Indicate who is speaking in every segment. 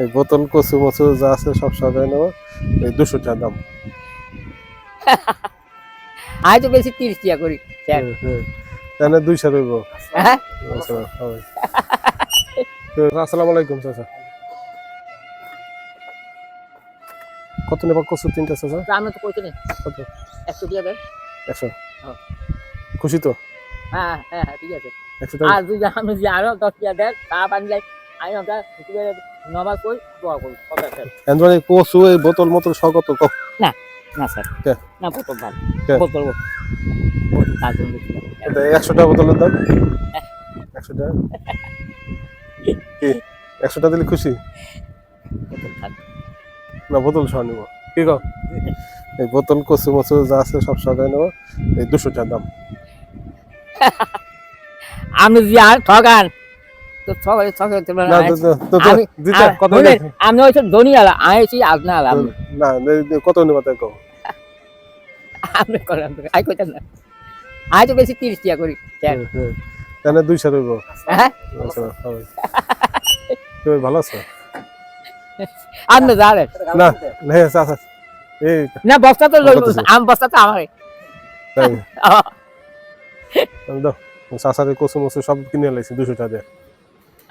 Speaker 1: এই বোতল কচু মচু যা আছে সব সবাই নেব। এই দুশো টাকা দাম।
Speaker 2: আমি তো বেশি তিরিশ টাকা করি
Speaker 1: হুম, হুম। তাহলে দুইশো রইব।
Speaker 2: হ্যাঁ?
Speaker 1: আচ্ছা আসসালামু আলাইকুম চাচা। কত নেব কচু তিনটা চাচা?
Speaker 2: আমি তো কইতে নেই।
Speaker 1: কত?
Speaker 2: একশো টাকা দেন
Speaker 1: একশো?
Speaker 2: হ্যাঁ।
Speaker 1: খুশি তো?
Speaker 2: হ্যাঁ হ্যাঁ হ্যাঁ ঠিক আছে।
Speaker 1: একশো টাকা?
Speaker 2: আর যদি আমি যদি আরও দশ টাকা দেন তা পানি যাই আমি ওটা নমাজ করি দোয়া করি কথা স্যার
Speaker 1: এই কচু এই বোতল মতল সব কত কম
Speaker 2: না স্যার।
Speaker 1: কে?
Speaker 2: না বোতল ভালো।
Speaker 1: কে?
Speaker 2: বোতল বোতল। দাম।
Speaker 1: এটা একশো টাকা বোতলের দাম? একশো টাকা কি? একশো টাকা দিলে খুশি? না বোতল সহ নিব। কি কও? এই বোতল কচু মচু যা আছে সব সবাই নেব। এই দুশো টাকা দাম।
Speaker 2: আমি যদি আর ঠগান আমি হচ্ছে ধনী আলা আমি হচ্ছি আজনা আলা আমি
Speaker 1: না দে- দে- কত নিবা তাই কও।
Speaker 2: আমি করলাম তো, আমি কইতাম না। আমি তো বেশি তিরিশ টাকা করি।
Speaker 1: তাহলে দুইশো রইব।
Speaker 2: হ্যাঁ?
Speaker 1: আচ্ছা তুমি ভালো আছো?
Speaker 2: আপনি জানেন
Speaker 1: না না আচ্ছা আচ্ছা। এই
Speaker 2: না বস্তা তো আম বস্তা তো আমার
Speaker 1: দাও কচু মচু সব কিনে লাইছি দুশো টাকা দিয়ে।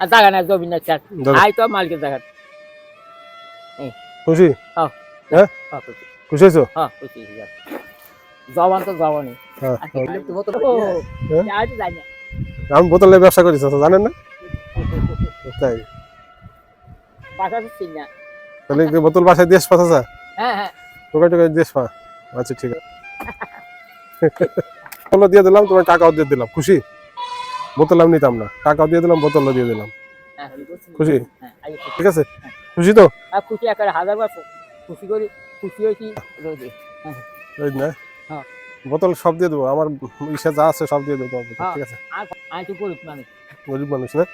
Speaker 2: আর জায়গা না জমি না স্যার আই তো মালিকের জায়গা
Speaker 1: খুশি?
Speaker 2: হ্যাঁ।
Speaker 1: হ্যাঁ?
Speaker 2: হ্যাঁ খুশি।
Speaker 1: হয়েছো
Speaker 2: হ্যাঁ খুশি জবান তো জবানই।
Speaker 1: হ্যাঁ?
Speaker 2: আমি তো
Speaker 1: বোতলে ব্যবসা চাচা জানেন না? তাই।
Speaker 2: তো।
Speaker 1: তাহলে বোতল বাসায় আচ্ছা ঠিক আছে। দিয়ে দিলাম তোমার টাকাও দিয়ে দিলাম। খুশি? বোতল আমি নিতাম না। টাকাও দিয়ে দিলাম বোতলও দিয়ে দিলাম।
Speaker 2: হ্যাঁ।
Speaker 1: খুশি?
Speaker 2: হ্যাঁ, খুশি।
Speaker 1: ঠিক আছে? খুশি তো?
Speaker 2: আর খুশি একটা হাজার বার খুশি। করি খুশি হয়েছি রোজে
Speaker 1: ওই না?
Speaker 2: হ্যাঁ।
Speaker 1: বোতল সব দিয়ে দেবো আমার ইসে যা আছে সব দিয়ে দেবো
Speaker 2: হ্যাঁ।
Speaker 1: ঠিক আছে?
Speaker 2: আমি গরিব মানুষ।
Speaker 1: গরিব মানুষ না?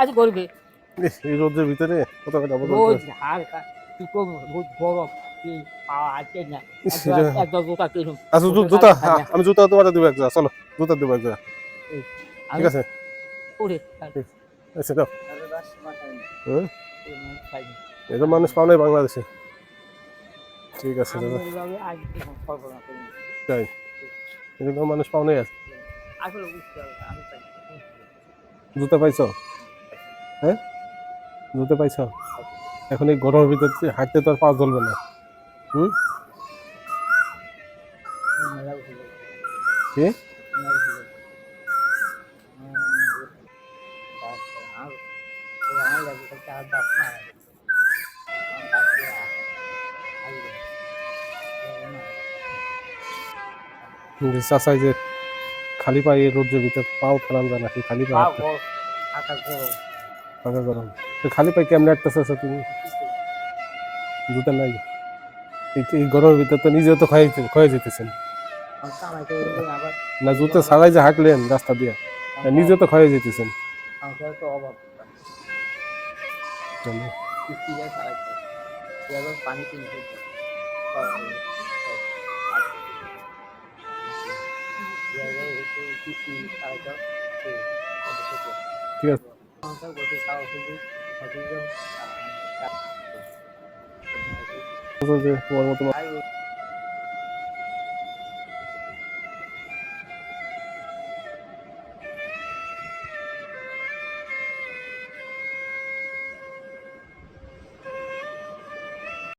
Speaker 2: আজ গরিবে
Speaker 1: এই রোদের ভিতরে কত টাকা
Speaker 2: রোজ? হার কি করব? রোজ গরম একবার
Speaker 1: আচ্ছা জুতা হ্যাঁ, আমি জুতা তোমার দেবো এক চলো জুতা দেবো এক জায়গা। ঠিক আছে।
Speaker 2: পরে
Speaker 1: আচ্ছা দাও। হুম? এরকম মানুষ পাও নাই বাংলাদেশে। ঠিক আছে দাদা। তাই? এরকম মানুষ পাও নাই জুতা পাইছো? হ্যাঁ? জুতা পাইছো? এখন এই গরমের ভিতর হাঁটতে তো আর পা জ্বলবে না। হুম? কি? যে চাষাই যে খালি পায়ে রোদ্রের ভিতর পাও ফেলান যায় নাকি? খালি পায়ে? পাকা গরম। তো খালি পায়ে কেমনে একটা চাষা তুমি? জুতা নাই। এই গরমের ভিতর তো নিজেও তো ক্ষয়ে ক্ষয়ে যেতেছেন। না জুতো ছাড়াই যে হাঁটলেন রাস্তা দিয়ে নিজেও তো ক্ষয়ে যেতেছেন। জানো?
Speaker 2: পানি কিনতে
Speaker 1: ঠিক আছে তোমার মতো